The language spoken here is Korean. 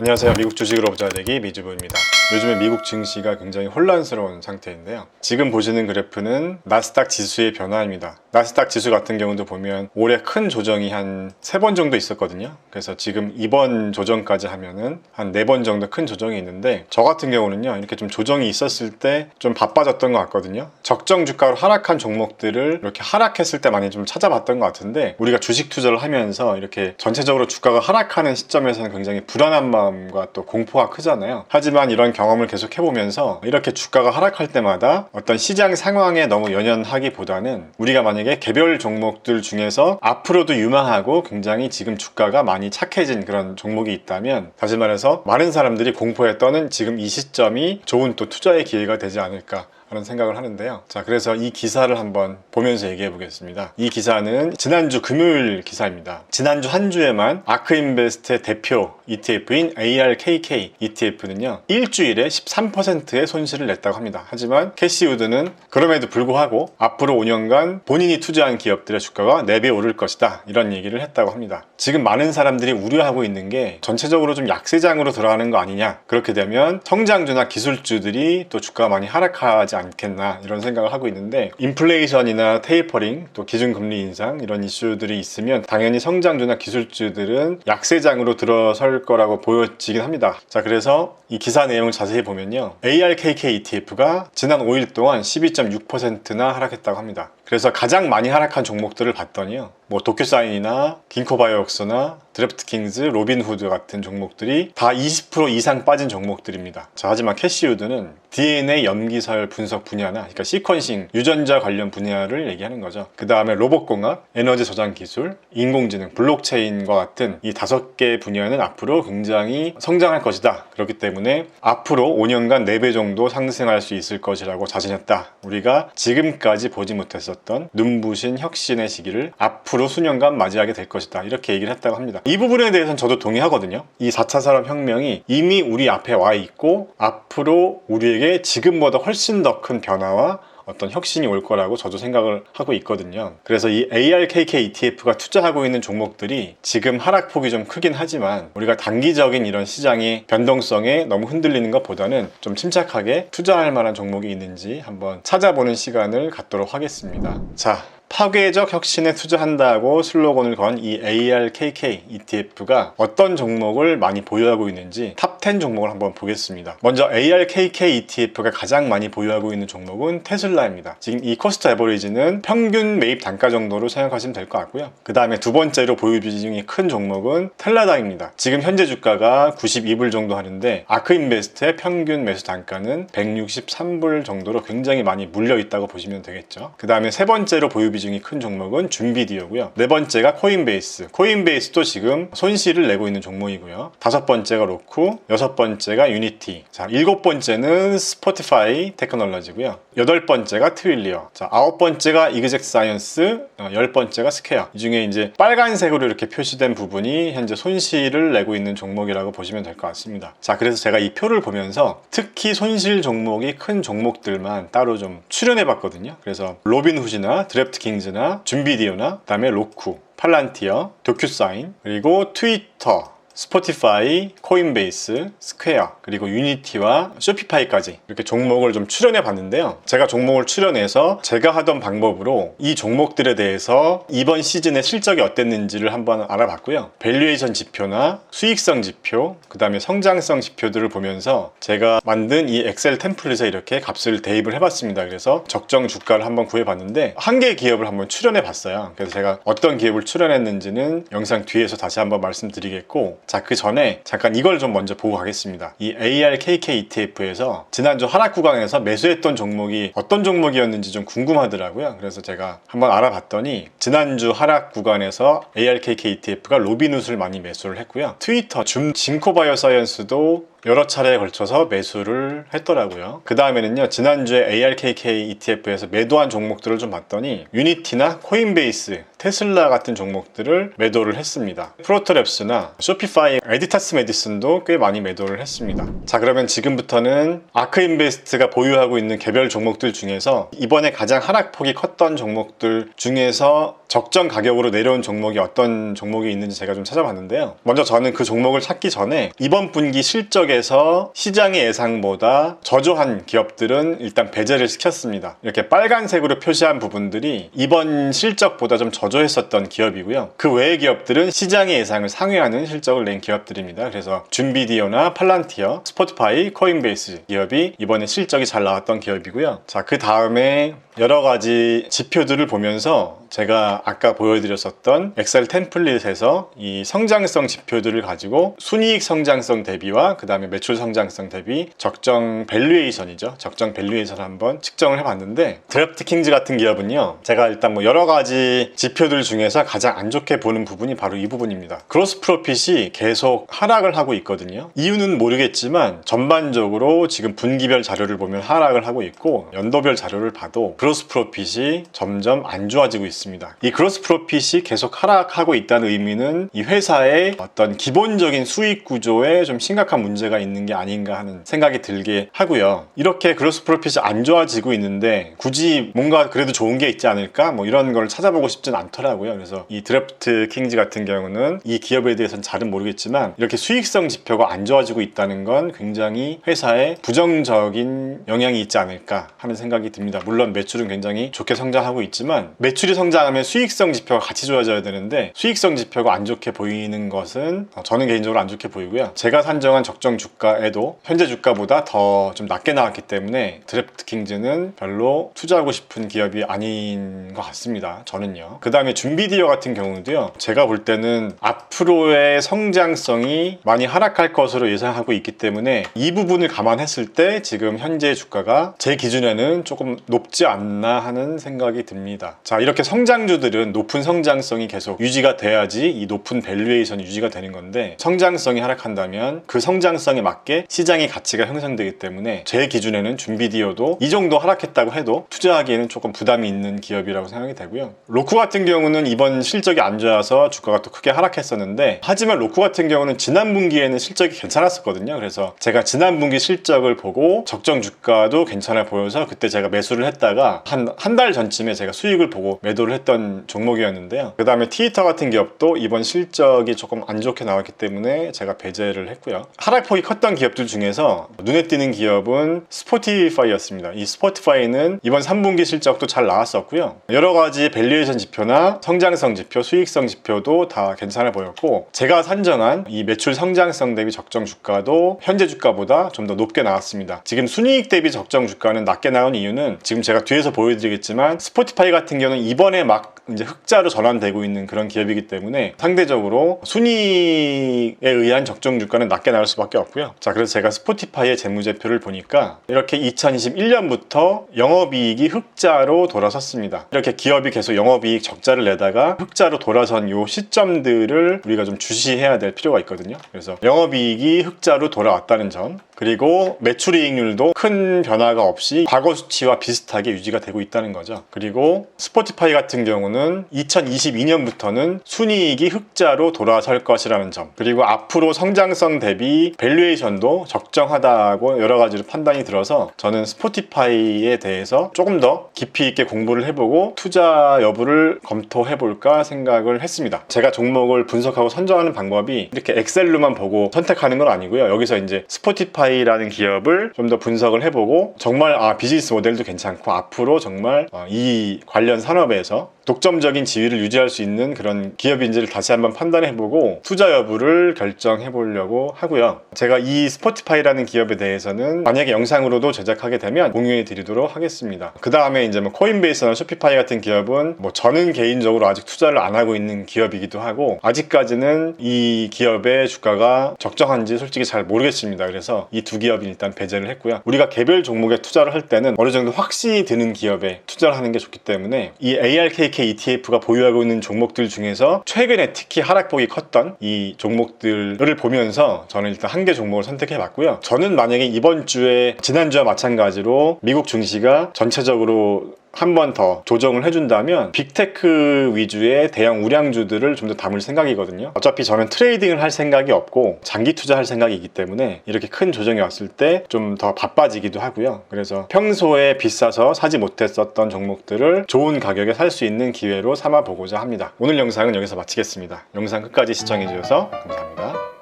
안녕하세요. 미국 주식으로 부자 되기 미주부입니다. 요즘에 미국 증시가 굉장히 혼란스러운 상태인데요. 지금 보시는 그래프는 나스닥 지수의 변화입니다. 나스닥 지수 같은 경우도 보면 올해 큰 조정이 한 세 번 정도 있었거든요. 그래서 지금 이번 조정까지 하면은 한 네 번 정도 큰 조정이 있는데 저 같은 경우는요. 이렇게 좀 조정이 있었을 때 좀 바빠졌던 것 같거든요. 적정 주가로 하락한 종목들을 이렇게 하락했을 때 많이 좀 찾아봤던 것 같은데 우리가 주식 투자를 하면서 이렇게 전체적으로 주가가 하락하는 시점에서는 굉장히 불안한 마음과 또 공포가 크잖아요. 하지만 이런 경험을 계속 해보면서 이렇게 주가가 하락할 때마다 어떤 시장 상황에 너무 연연하기보다는 우리가 만약에 개별 종목들 중에서 앞으로도 유망하고 굉장히 지금 주가가 많이 착해진 그런 종목이 있다면 다시 말해서 많은 사람들이 공포에 떠는 지금 이 시점이 좋은 또 투자의 기회가 되지 않을까 그런 생각을 하는데요. 자, 그래서 이 기사를 한번 보면서 얘기해 보겠습니다. 이 기사는 지난주 금요일 기사입니다. 지난주 한 주에만 아크인베스트의 대표 ETF인 ARKK ETF는요, 일주일에 13%의 손실을 냈다고 합니다. 하지만 캐시우드는 그럼에도 불구하고 앞으로 5년간 본인이 투자한 기업들의 주가가 4배 오를 것이다. 이런 얘기를 했다고 합니다. 지금 많은 사람들이 우려하고 있는 게 전체적으로 좀 약세장으로 들어가는 거 아니냐. 그렇게 되면 성장주나 기술주들이 또 주가가 많이 하락하지 않겠나 이런 생각을 하고 있는데 인플레이션이나 테이퍼링 또 기준금리 인상 이런 이슈들이 있으면 당연히 성장주나 기술주들은 약세장으로 들어설 거라고 보여지긴 합니다. 자 그래서 이 기사 내용을 자세히 보면요. ARKK ETF가 지난 5일 동안 12.6%나 하락했다고 합니다. 그래서 가장 많이 하락한 종목들을 봤더니요. 뭐 도큐사인이나 긴코바이오엑스나 드래프트킹즈, 로빈후드 같은 종목들이 다 20% 이상 빠진 종목들입니다. 자, 하지만 캐시우드는 DNA 염기설 분석 분야나 그러니까 시퀀싱, 유전자 관련 분야를 얘기하는 거죠. 그 다음에 로봇공학, 에너지 저장 기술, 인공지능, 블록체인과 같은 이 다섯 개 분야는 앞으로 굉장히 성장할 것이다. 그렇기 때문에 앞으로 5년간 4배 정도 상승할 수 있을 것이라고 자신했다. 우리가 지금까지 보지 못했었던 눈부신 혁신의 시기를 앞으로 수년간 맞이하게 될 것이다. 이렇게 얘기를 했다고 합니다. 이 부분에 대해서는 저도 동의하거든요. 이 4차 산업혁명이 이미 우리 앞에 와 있고 앞으로 우리에게 지금보다 훨씬 더 큰 변화와 어떤 혁신이 올 거라고 저도 생각을 하고 있거든요. 그래서 이 ARKK ETF가 투자하고 있는 종목들이 지금 하락폭이 좀 크긴 하지만 우리가 단기적인 이런 시장의 변동성에 너무 흔들리는 것보다는 좀 침착하게 투자할 만한 종목이 있는지 한번 찾아보는 시간을 갖도록 하겠습니다. 자, 파괴적 혁신에 투자한다고 슬로건을 건 이 ARKK ETF가 어떤 종목을 많이 보유하고 있는지 탑10 종목을 한번 보겠습니다. 먼저 ARKK ETF가 가장 많이 보유하고 있는 종목은 테슬라입니다. 지금 이 코스트 에버리지는 평균 매입 단가 정도로 생각하시면 될 것 같고요. 그 다음에 두 번째로 보유 비중이 큰 종목은 텔라당입니다. 지금 현재 주가가 92불 정도 하는데 아크인베스트의 평균 매수 단가는 163불 정도로 굉장히 많이 물려 있다고 보시면 되겠죠. 그 다음에 세 번째로 보유 비중이 큰 종목은 준비디어고요. 네 번째가 코인베이스. 코인베이스도 지금 손실을 내고 있는 종목이고요. 다섯 번째가 로쿠, 여섯 번째가 유니티. 자, 일곱 번째는 스포티파이 테크놀로지고요. 여덟 번째가 트윌리어. 자, 아홉 번째가 이그젝 사이언스, 어, 열 번째가 스퀘어. 이 중에 이제 빨간색으로 이렇게 표시된 부분이 현재 손실을 내고 있는 종목이라고 보시면 될 것 같습니다. 자, 그래서 제가 이 표를 보면서 특히 손실 종목이 큰 종목들만 따로 좀 추려내 봤거든요. 그래서 로빈후시나 드래프트킹즈나 준비디오나 그다음에 로쿠, 팔란티어, 도큐사인, 그리고 트위터, 스포티파이, 코인베이스, 스퀘어, 그리고 유니티와 쇼피파이까지 이렇게 종목을 좀 추려내 봤는데요. 제가 종목을 추려내서 제가 하던 방법으로 이 종목들에 대해서 이번 시즌의 실적이 어땠는지를 한번 알아봤고요. 밸류에이션 지표나 수익성 지표, 그 다음에 성장성 지표들을 보면서 제가 만든 이 엑셀 템플릿에 이렇게 값을 대입을 해봤습니다. 그래서 적정 주가를 한번 구해봤는데 한 개의 기업을 한번 추려내 봤어요. 그래서 제가 어떤 기업을 추려냈는지는 영상 뒤에서 다시 한번 말씀드리겠고 자, 그 전에 잠깐 이걸 좀 먼저 보고 가겠습니다. 이 ARKK ETF에서 지난주 하락 구간에서 매수했던 종목이 어떤 종목이었는지 좀 궁금하더라고요. 그래서 제가 한번 알아봤더니 지난주 하락 구간에서 ARKK ETF가 로비누스를 많이 매수를 했고요. 트위터, 줌, 징코바이오 사이언스도 여러 차례에 걸쳐서 매수를 했더라고요. 그 다음에는요, 지난주에 ARKK ETF에서 매도한 종목들을 좀 봤더니 유니티나 코인베이스, 테슬라 같은 종목들을 매도를 했습니다. 프로토랩스나 쇼피파이, 에디타스 메디슨도 꽤 많이 매도를 했습니다. 자, 그러면 지금부터는 아크인베스트가 보유하고 있는 개별 종목들 중에서 이번에 가장 하락폭이 컸던 종목들 중에서 적정 가격으로 내려온 종목이 어떤 종목이 있는지 제가 좀 찾아봤는데요. 먼저 저는 그 종목을 찾기 전에 이번 분기 실적 에서 시장의 예상보다 저조한 기업들은 일단 배제를 시켰습니다. 이렇게 빨간색으로 표시한 부분들이 이번 실적보다 좀 저조했었던 기업이고요. 그 외의 기업들은 시장의 예상을 상회하는 실적을 낸 기업들입니다. 그래서 준비디오나 팔란티어, 스포티파이, 코인베이스 기업이 이번에 실적이 잘 나왔던 기업이고요. 자, 그 다음에 여러 가지 지표들을 보면서 제가 아까 보여드렸었던 엑셀 템플릿에서 이 성장성 지표들을 가지고 순이익 성장성 대비와 그 다음에 매출 성장성 대비 적정 밸류에이션이죠. 적정 밸류에이션 한번 측정을 해봤는데 드래프트 킹즈 같은 기업은요. 제가 일단 뭐 여러 가지 지표들 중에서 가장 안 좋게 보는 부분이 바로 이 부분입니다. 그로스 프로핏이 계속 하락을 하고 있거든요. 이유는 모르겠지만 전반적으로 지금 분기별 자료를 보면 하락을 하고 있고 연도별 자료를 봐도 그로스 프로핏이 점점 안 좋아지고 있습니다. 이 그로스 프로핏이 계속 하락하고 있다는 의미는 이 회사의 어떤 기본적인 수익 구조에 좀 심각한 문제가 있는 게 아닌가 하는 생각이 들게 하고요. 이렇게 그로스 프로핏이 안 좋아지고 있는데 굳이 뭔가 그래도 좋은 게 있지 않을까? 뭐 이런 걸 찾아보고 싶진 않더라고요. 그래서 이 드래프트 킹즈 같은 경우는 이 기업에 대해서는 잘은 모르겠지만 이렇게 수익성 지표가 안 좋아지고 있다는 건 굉장히 회사에 부정적인 영향이 있지 않을까 하는 생각이 듭니다. 물론 매출은 굉장히 좋게 성장하고 있지만 매출이 성장하면 수익성 지표가 같이 좋아져야 되는데 수익성 지표가 안 좋게 보이는 것은 어, 저는 개인적으로 안 좋게 보이고요. 제가 산정한 적정 주가에도 현재 주가보다 더 좀 낮게 나왔기 때문에 드래프트 킹즈는 별로 투자하고 싶은 기업이 아닌 것 같습니다. 저는요. 그 다음에 준비디어 같은 경우도요. 제가 볼 때는 앞으로의 성장성이 많이 하락할 것으로 예상하고 있기 때문에 이 부분을 감안했을 때 지금 현재 주가가 제 기준에는 조금 높지 않나 하는 생각이 듭니다. 자, 이렇게 성장주들은 높은 성장성이 계속 유지가 돼야지 이 높은 밸류에이션이 유지가 되는 건데 성장성이 하락한다면 그 성장성 에 맞게 시장의 가치가 형성되기 때문에 제 기준에는 준비디어도 이 정도 하락했다고 해도 투자하기에는 조금 부담이 있는 기업이라고 생각이 되고요. 로쿠 같은 경우는 이번 실적이 안 좋아서 주가가 또 크게 하락했었는데 하지만 로쿠 같은 경우는 지난 분기에는 실적이 괜찮았었거든요. 그래서 제가 지난 분기 실적을 보고 적정 주가도 괜찮아 보여서 그때 제가 매수를 했다가 한 한 달 전쯤에 제가 수익을 보고 매도를 했던 종목이었는데요. 그 다음에 티이터 같은 기업도 이번 실적이 조금 안 좋게 나왔기 때문에 제가 배제를 했고요. 하락 폭이 컸던 기업들 중에서 눈에 띄는 기업은 스포티파이였습니다. 이 스포티파이는 이번 3분기 실적도 잘 나왔었고요. 여러 가지 밸류에이션 지표나 성장성 지표, 수익성 지표도 다 괜찮아 보였고 제가 산정한 이 매출 성장성 대비 적정 주가도 현재 주가보다 좀 더 높게 나왔습니다. 지금 순이익 대비 적정 주가는 낮게 나온 이유는 지금 제가 뒤에서 보여드리겠지만 스포티파이 같은 경우는 이번에 막 이제 흑자로 전환되고 있는 그런 기업이기 때문에 상대적으로 순이익에 의한 적정 주가는 낮게 나올 수밖에 없 고요. 자, 그래서 제가 스포티파이의 재무제표를 보니까 이렇게 2021년부터 영업이익이 흑자로 돌아섰습니다. 이렇게 기업이 계속 영업이익 적자를 내다가 흑자로 돌아선 요 시점들을 우리가 좀 주시해야 될 필요가 있거든요. 그래서 영업이익이 흑자로 돌아왔다는 점, 그리고 매출이익률도 큰 변화가 없이 과거 수치와 비슷하게 유지가 되고 있다는 거죠. 그리고 스포티파이 같은 경우는 2022년부터는 순이익이 흑자로 돌아설 것이라는 점. 그리고 앞으로 성장성 대비 밸류에이션도 적정하다고 여러 가지로 판단이 들어서 저는 스포티파이에 대해서 조금 더 깊이 있게 공부를 해보고 투자 여부를 검토해볼까 생각을 했습니다. 제가 종목을 분석하고 선정하는 방법이 이렇게 엑셀로만 보고 선택하는 건 아니고요. 여기서 이제 스포티파이 라는 기업을 좀 더 분석을 해보고 정말 아 비즈니스 모델도 괜찮고 앞으로 정말 어, 이 관련 산업에서 독점적인 지위를 유지할 수 있는 그런 기업인지를 다시 한번 판단해 보고 투자 여부를 결정해 보려고 하고요. 제가 이 스포티파이라는 기업에 대해서는 만약에 영상으로도 제작하게 되면 공유해 드리도록 하겠습니다. 그 다음에 이제 뭐 코인베이스나 쇼피파이 같은 기업은 뭐 저는 개인적으로 아직 투자를 안 하고 있는 기업이기도 하고 아직까지는 이 기업의 주가가 적정한지 솔직히 잘 모르겠습니다. 그래서 이 두 기업이 일단 배제를 했고요. 우리가 개별 종목에 투자를 할 때는 어느 정도 확신이 드는 기업에 투자를 하는 게 좋기 때문에 이 ARKK ETF가 보유하고 있는 종목들 중에서 최근에 특히 하락폭이 컸던 이 종목들을 보면서 저는 일단 한 개 종목을 선택해 봤고요. 저는 만약에 이번 주에 지난주와 마찬가지로 미국 증시가 전체적으로 한 번 더 조정을 해준다면 빅테크 위주의 대형 우량주들을 좀 더 담을 생각이거든요. 어차피 저는 트레이딩을 할 생각이 없고 장기 투자할 생각이기 때문에 이렇게 큰 조정이 왔을 때 좀 더 바빠지기도 하고요. 그래서 평소에 비싸서 사지 못했었던 종목들을 좋은 가격에 살 수 있는 기회로 삼아 보고자 합니다. 오늘 영상은 여기서 마치겠습니다. 영상 끝까지 시청해 주셔서 감사합니다.